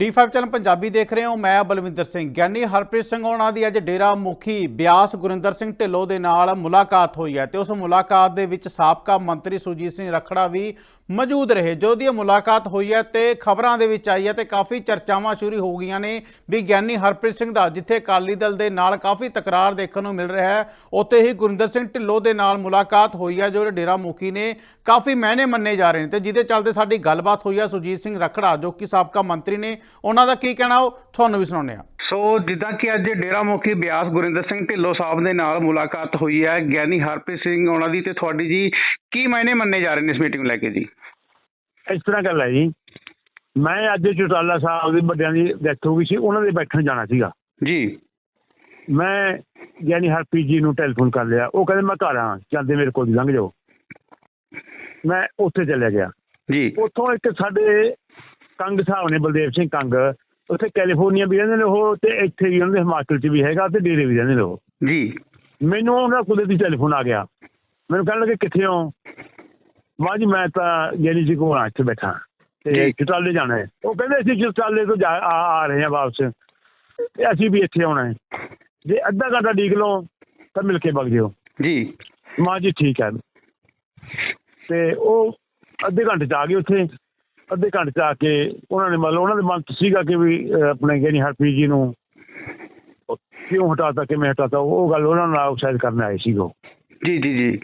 D5 channel Punjabi ਦੇਖ ਰਹੇ ਹੋ। ਮੈਂ ਬਲਵਿੰਦਰ ਸਿੰਘ ਗਿਆਨੀ, ਹਰਪ੍ਰੀਤ ਸਿੰਘ ਹੋਣਾ ਦੀ ਅੱਜ ਡੇਰਾ ਮੁਖੀ ਬਿਆਸ ਗੁਰਿੰਦਰ ਸਿੰਘ ਢਿੱਲੋਂ ਦੇ ਨਾਲ ਮੁਲਾਕਾਤ ਹੋਈ ਹੈ ਤੇ ਉਸ ਮੁਲਾਕਾਤ ਦੇ ਵਿੱਚ ਸਾਬਕਾ ਮੰਤਰੀ ਸੁਰਜੀਤ ਸਿੰਘ ਰਖੜਾ ਵੀ ਮੌਜੂਦ ਰਹੇ, ਜੋ ਦੀ ਇਹ ਮੁਲਾਕਾਤ ਹੋਈ ਹੈ ਤੇ ਖਬਰਾਂ ਦੇ ਵਿੱਚ ਆਈ ਹੈ ਤੇ ਕਾਫੀ ਚਰਚਾਵਾਂ ਸ਼ੁਰੂ ਹੋ ਗਈਆਂ ਨੇ ਵੀ ਗਿਆਨੀ ਹਰਪ੍ਰੀਤ ਸਿੰਘ ਦਾ, ਜਿੱਥੇ ਅਕਾਲੀ ਦਲ ਦੇ ਨਾਲ ਕਾਫੀ ਤਕਰਾਰ ਦੇਖਣ ਨੂੰ ਮਿਲ ਰਿਹਾ ਹੈ, ਉੱਥੇ ਹੀ ਗੁਰਿੰਦਰ ਸਿੰਘ ਢਿੱਲੋਂ ਦੇ ਨਾਲ ਮੁਲਾਕਾਤ ਹੋਈ ਹੈ, ਜੋ ਡੇਰਾ ਮੁਖੀ ਨੇ ਕਾਫੀ ਮਹਿਨੇ ਮੰਨੇ ਜਾ ਰਹੇ ਨੇ ਤੇ ਜਿਹਦੇ ਚੱਲਦੇ ਸਾਡੀ ਗੱਲਬਾਤ ਹੋਈ ਹੈ ਸੁਰਜੀਤ ਸਿੰਘ ਰਖੜਾ, ਜੋ ਕਿ ਸਾਬਕਾ ਮੰਤਰੀ ਨੇ ਉਹਨਾਂ ਦਾ ਕੀ ਕਹਿਣਾ ਉਹ ਤੁਹਾਨੂੰ ਵੀ ਸੁਣਾਉਂਦੇ ਹਾਂ। ਸੋ ਜਿੱਦਾਂ ਕਿ ਅੱਜ ਡੇਰਾ ਮੁਖੀ ਬਿਆਸ ਗੁਰਿੰਦਰ ਸਿੰਘ ਢਿੱਲੋਂ ਸਾਹਿਬ ਦੇ ਨਾਲ ਮੁਲਾਕਾਤ ਹੋਈ ਹੈ। ਗਿਆਨੀ ਹਰਪ੍ਰੀਤ ਸਿੰਘ ਉਹਨਾਂ ਦੀ ਤੇ ਤੁਹਾਡੀ ਜੀ ਕੀ ਮਾਇਨੇ ਮੰਨੇ ਜਾ ਰਹੇ ਨੇ ਇਸ ਮੀਟਿੰਗ ਨੂੰ ਲੈ ਕੇ ਜੀ? ਇਸ ਤਰ੍ਹਾਂ ਗੱਲ ਹੈ ਜੀ। ਮੈਂ ਅੱਜ ਚੁਟਾਲਾ ਸਾਹਿਬ ਦੇ ਵੱਡਿਆਂ ਦੀ ਡੈਥ ਹੋ ਗਈ ਸੀ ਉਹਨਾਂ ਦੇ ਬੈਠਣ ਜਾਣਾ ਸੀਗਾ। ਜੀ। ਮੈਂ ਯਾਨੀ ਹਰਪ੍ਰੀਤ ਜੀ ਨੂੰ ਟੈਲੀਫੋਨ ਕਰ ਲਿਆ। ਉਹ ਕਹਿੰਦੇ ਮੈਂ ਘਰ ਆ ਚੱਲਦੇ ਮੇਰੇ ਕੋਲ ਦੀ ਲੰਘ ਜਾਓ। ਮੈਂ ਉੱਥੇ ਚਲਿਆ ਗਿਆ। ਜੀ। ਉੱਥੋਂ ਇੱਕ ਸਾਡੇ ਕੰਗ ਸਾਹਿਬ ਨੇ ਬਲਦੇਵ ਸਿੰਘ ਕੰਗ ਉੱਥੇ ਕੈਲੀਫੋਰਨੀਆ ਵੀ ਰਹਿੰਦੇ ਨੇ ਉਹ ਤੇ ਇੱਥੇ ਵੀ ਉਹਨਾਂ ਦੇ ਹਿਮਾਚਲ 'ਚ ਵੀ ਹੈਗਾ ਤੇ ਡੇਰੇ ਵੀ ਰਹਿੰਦੇ ਨੇ ਉਹ। ਜੀ। ਮੈਨੂੰ ਉਹਨਾਂ ਕੁਦਰਤੀ ਟੈਲੀਫੋਨ ਆ ਗਿਆ। ਮੈਨੂੰ ਕਹਿਣ ਲੱਗੇ ਕਿੱਥੇ ਹੋ? ਮਾਂ ਜੀ ਮੈਂ ਤਾਂ ਯਾਨੀ ਜੀ ਕੋਲ ਆ ਇੱਥੇ ਬੈਠਾ। ਤੇ। ਚਟਾਲੇ ਜਾਣਾ ਹੈ। ਉਹ ਕਹਿੰਦੇ ਅਸੀਂ ਚਟਾਲੇ ਤੋਂ ਆ ਰਹੇ ਹਾਂ ਵਾਪਸ। ਤੇ ਅਸੀਂ ਵੀ ਇੱਥੇ ਆਉਣਾ ਹੈ। ਜੇ ਅੱਧਾ ਘੰਟਾ ਡੀਕ ਲਓ ਤਾਂ ਮਿਲ ਕੇ ਵਗ ਜਿਓ। ਜੀ। ਮਾਂ ਜੀ ਠੀਕ ਹੈ। ਤੇ ਉਹ ਅੱਧੇ ਘੰਟੇ ਚ ਆ ਗਏ ਉੱਥੇ। ਅੱਧੇ ਘੰਟੇ ਚ ਆ ਕੇ ਉਹਨਾਂ ਨੇ ਮਤਲਬ ਉਹਨਾਂ ਦੇ ਮਨ ਚ ਸੀਗਾ ਕਿ ਵੀ ਆਪਣੇ ਯਾਨੀ ਹਰਪ੍ਰੀਤ ਜੀ ਨੂੰ ਕਿਉਂ ਹਟਾਤਾ ਕਿਵੇਂ ਹਟਾਤਾ ਉਹ ਗੱਲ ਉਹਨਾਂ ਨਾਲ ਆਊਟਸਾਈਡ ਕਰਨ ਆਏ ਸੀ ਉਹ। ਜੀ ਜੀ ਜੀ।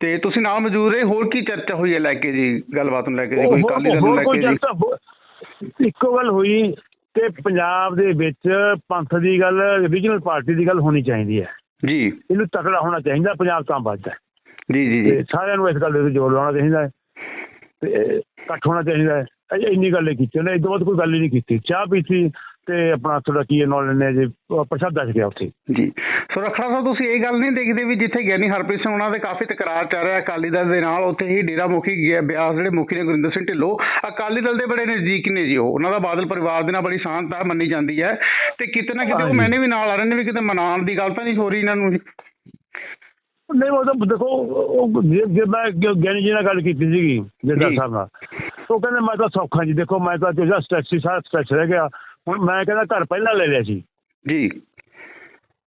ਤੇ ਤੁਸੀਂ ਨਾਲ ਮੌਜੂਦ ਰਹੇ ਹੋਰ ਕੀ ਚਰਚਾ ਹੋਈ ਹੈ ਲੈ ਕੇ ਜੀ? ਗੱਲਬਾਤ ਨੂੰ ਲੈ ਕੇ ਜੀ ਕੋਈ ਕਾਲੀ ਨੂੰ ਹੋਰ ਲੈ ਕੇ ਜੀ? ਇੱਕੋ ਗੱਲ ਹੋਈ ਕਿ ਪੰਜਾਬ ਦੇ ਵਿੱਚ ਪੰਥ ਦੀ ਗੱਲ ਰੀਜਨਲ ਪਾਰਟੀ ਦੀ ਗੱਲ ਹੋਣੀ ਚਾਹੀਦੀ ਹੈ। ਜੀ। ਇਹਨੂੰ ਤਕੜਾ ਹੋਣਾ ਚਾਹੀਦਾ ਪੰਜਾਬ ਤਾਂ ਵੱਜਦਾ ਜੀ ਜੀ ਤੇ ਜੀ ਸਾਰਿਆਂ ਨੂੰ ਇਸ ਗੱਲ ਦੇ ਉੱਤੇ ਜ਼ੋਰ ਲਾਉਣਾ ਚਾਹੀਦਾ ਹੈ। ਤੇ ਇਕੱਠ ਹੋਣਾ ਚਾਹੀਦਾ ਹੈ। ਇੰਨੀ ਗੱਲ ਕੀਤੀ ਉਹਨੇ ਤੋਂ ਬਾਅਦ ਕੋਈ ਗੱਲ ਹੀ ਨਹੀਂ ਕੀਤੀ। ਚਾਹ ਪੀਤੀ ਤੇ ਆਪਣਾ ਥੋੜਾ ਕੀ ਨੌਲੇਜ ਨੇ ਜੇ ਪ੍ਰਸ਼ਾਦਾ ਛਕਿਆ ਉੱਥੇ। ਜੀ। ਸੋ ਰਖੜਾ ਸਾਹਿਬ ਤੁਸੀਂ ਇਹ ਗੱਲ ਨਹੀਂ ਦੇਖਦੇ ਵੀ ਜਿੱਥੇ ਗਿਆਨੀ ਹਰਪ੍ਰੀਤ ਸਿੰਘ ਉਹਨਾਂ ਦੇ ਕਾਫੀ ਤਕਰਾਰ ਚੱਲ ਰਿਹਾ ਅਕਾਲੀ ਦਲ ਦੇ ਨਾਲ ਉੱਥੇ ਹੀ ਡੇਰਾ ਮੁਖੀ ਗਿਆ ਬਿਆਸ ਜਿਹੜੇ ਮੁਖੀ ਨੇ ਗੁਰਿੰਦਰ ਸਿੰਘ ਢਿੱਲੋਂ ਅਕਾਲੀ ਦਲ ਦੇ ਬੜੇ ਨਜ਼ਦੀਕ ਨੇ ਜੀ ਉਹ। ਉਹਨਾਂ ਦਾ ਬਾਦਲ ਪਰਿਵਾਰ ਦੇ ਨਾਲ ਬੜੀ ਸ਼ਾਨਤਾ ਮੰਨੀ ਜਾਂਦੀ ਹੈ। ਤੇ ਕਿਤੇ ਨਾ ਕਿਤੇ ਉਹ। ਮੈਨੇ ਵੀ ਨਾਲ ਆ ਰਹੇ ਨੇ ਵੀ ਕਿਤੇ ਮਨਾਉਣ ਦੀ ਗੱਲ ਤਾਂ ਨਹੀਂ ਹੋ ਰਹੀ ਇਹਨਾਂ ਨੂੰ। ਨਹੀਂ ਉਹ ਤਾਂ ਦੇਖੋ ਉਹ ਜੇ ਜੇ ਮੈਂ ਗਿਆਨੀ ਜੀ ਨਾਲ ਗੱਲ ਕੀਤੀ ਸੀਗੀ ਜਿੱਦਾਂ ਜੀ। ਸਾਹਿਬ ਨਾਲ ਉਹ ਕਹਿੰਦੇ ਮੈਂ ਤਾਂ ਸੌਖਾ ਜੀ ਦੇਖੋ ਮੈਂ ਤਾਂ ਜਿਹੜਾ ਸਟ੍ਰੈਸ ਸੀ ਸਾਰਾ ਸਟ੍ਰੈਸ ਰਹਿ ਗਿਆ। ਹੁਣ ਮੈਂ ਕਹਿੰਦਾ ਘਰ ਪਹਿਲਾਂ ਲੈ ਲਿਆ ਸੀ। ਜੀ।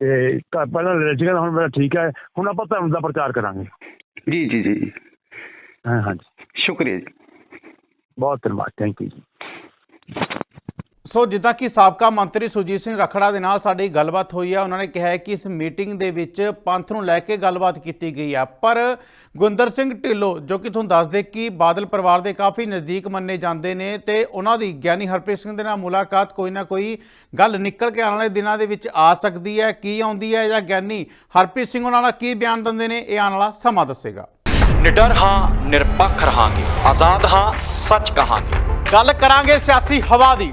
ਤੇ ਘਰ ਪਹਿਲਾਂ ਲੈ ਲਿਆ ਸੀ ਕਹਿੰਦਾ ਹੁਣ ਮੇਰਾ ਠੀਕ ਹੈ ਹੁਣ ਆਪਾਂ ਧਰਮ ਦਾ ਪ੍ਰਚਾਰ ਕਰਾਂਗੇ। ਜੀ ਜੀ ਜੀ। ਜੀ। ਹਾਂ ਹਾਂਜੀ। ਸ਼ੁਕਰੀਆ ਜੀ। ਬਹੁਤ ਧੰਨਵਾਦ ਥੈਂਕ ਯੂ ਜੀ। ਸੋ ਜਿੱਦਾਂ ਕਿ ਸਾਬਕਾ ਮੰਤਰੀ ਸੁਰਜੀਤ ਸਿੰਘ ਰਖੜਾ ਦੇ ਨਾਲ ਸਾਡੀ ਗੱਲਬਾਤ ਹੋਈ ਹੈ ਉਹਨਾਂ ਨੇ ਕਿਹਾ ਹੈ ਕਿ ਇਸ ਮੀਟਿੰਗ ਦੇ ਵਿੱਚ ਪੰਥ ਨੂੰ ਲੈ ਕੇ ਗੱਲਬਾਤ ਕੀਤੀ ਗਈ ਹੈ ਪਰ ਗੁਰਿੰਦਰ ਸਿੰਘ ਢਿੱਲੋਂ ਜੋ ਕਿ ਤੁਹਾਨੂੰ ਦੱਸ ਦੇ ਕਿ ਬਾਦਲ ਪਰਿਵਾਰ ਦੇ ਕਾਫੀ ਨਜ਼ਦੀਕ ਮੰਨੇ ਜਾਂਦੇ ਨੇ ਤੇ ਉਹਨਾਂ ਦੀ ਗਿਆਨੀ ਹਰਪ੍ਰੀਤ ਸਿੰਘ ਦੇ ਨਾਲ ਮੁਲਾਕਾਤ ਕੋਈ ਨਾ ਕੋਈ ਗੱਲ ਨਿਕਲ ਕੇ ਆਉਣ ਵਾਲੇ ਦਿਨਾਂ ਦੇ ਵਿੱਚ ਆ ਸਕਦੀ ਹੈ ਕੀ ਆਉਂਦੀ ਹੈ ਜਾਂ ਗਿਆਨੀ ਹਰਪ੍ਰੀਤ ਸਿੰਘ ਉਹਨਾਂ ਨਾਲ ਕੀ ਬਿਆਨ ਦਿੰਦੇ ਨੇ ਇਹ ਆਉਣ ਵਾਲਾ ਸਮਾਂ ਦੱਸੇਗਾ। ਨਿਡਰ ਹਾਂ ਨਿਰਪੱਖ ਰਹਾਂਗੇ ਆਜ਼ਾਦ ਹਾਂ ਸੱਚ ਕਹਾਂਗੇ। ਗੱਲ ਕਰਾਂਗੇ ਸਿਆਸੀ ਹਵਾ ਦੀ।